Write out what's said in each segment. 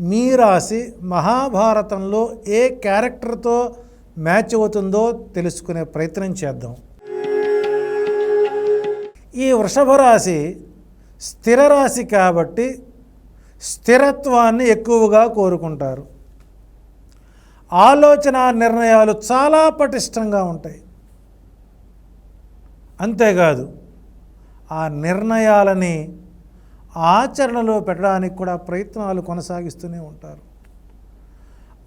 మీ రాశి మహాభారతంలో ఏ క్యారెక్టర్తో మ్యాచ్ అవుతుందో తెలుసుకునే ప్రయత్నం చేద్దాం. ఈ వృషభ రాశి స్థిర రాశి కాబట్టి స్థిరత్వాన్ని ఎక్కువగా కోరుకుంటారు. ఆలోచన నిర్ణయాలు చాలా పటిష్టంగా ఉంటాయి. అంతేకాదు ఆ నిర్ణయాలని ఆచరణలో పెట్టడానికి కూడా ప్రయత్నాలు కొనసాగిస్తూనే ఉంటారు.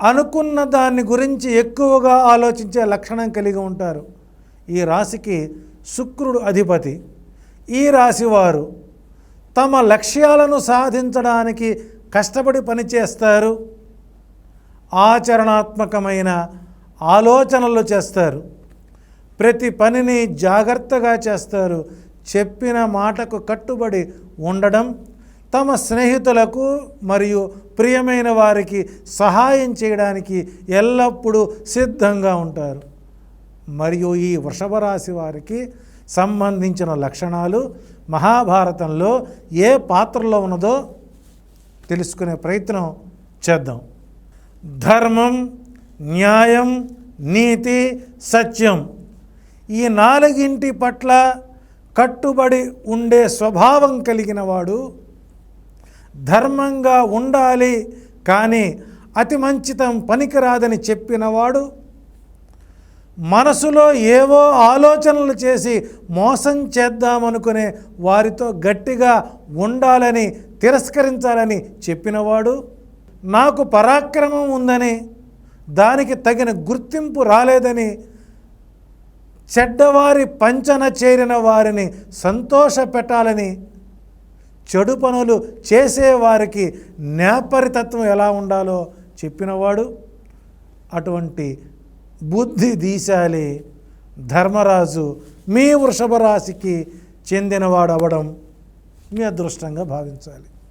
అనుకున్న దాన్ని గురించి ఎక్కువగా ఆలోచించే లక్షణం కలిగి ఉంటారు. ఈ రాశికి శుక్రుడు అధిపతి. ఈ రాశి వారు తమ లక్ష్యాలను సాధించడానికి కష్టపడి పనిచేస్తారు. ఆచరణాత్మకమైన ఆలోచనలు చేస్తారు. ప్రతి పనిని జాగ్రత్తగా చేస్తారు. చెప్పిన మాటకు కట్టుబడి ఉండడం తమ స్నేహితులకు మరియు ప్రియమైన వారికి సహాయం చేయడానికి ఎల్లప్పుడూ సిద్ధంగా ఉంటారు. మరియు ఈ వృషభ రాశి వారికి సంబంధించిన లక్షణాలు మహాభారతంలో ఏ పాత్రలో ఉన్నదో తెలుసుకునే ప్రయత్నం చేద్దాం. ధర్మం న్యాయం నీతి సత్యం ఈ నాలుగింటి పట్ల కట్టుబడి ఉండే స్వభావం కలిగిన వాడు ధర్మంగా ఉండాలి కానీ అతి మంచితం పనికిరాదని చెప్పినవాడు మనసులో ఏవో ఆలోచనలు చేసి మోసం చేద్దామనుకునే వారితో గట్టిగా ఉండాలని తిరస్కరించాలని చెప్పినవాడు నాకు పరాక్రమం ఉందని దానికి తగిన గుర్తింపు రాలేదని చెడ్డవారి పంచన చేరిన వారిని సంతోష పెట్టాలని చెడు పనులు చేసేవారికి నేపరితత్వం ఎలా ఉండాలో చెప్పినవాడు అటువంటి బుద్ధి దీశాలి. ధర్మరాజు మీ వృషభ రాశికి చెందినవాడు అవ్వడం మీ అదృష్టంగా భావించాలి.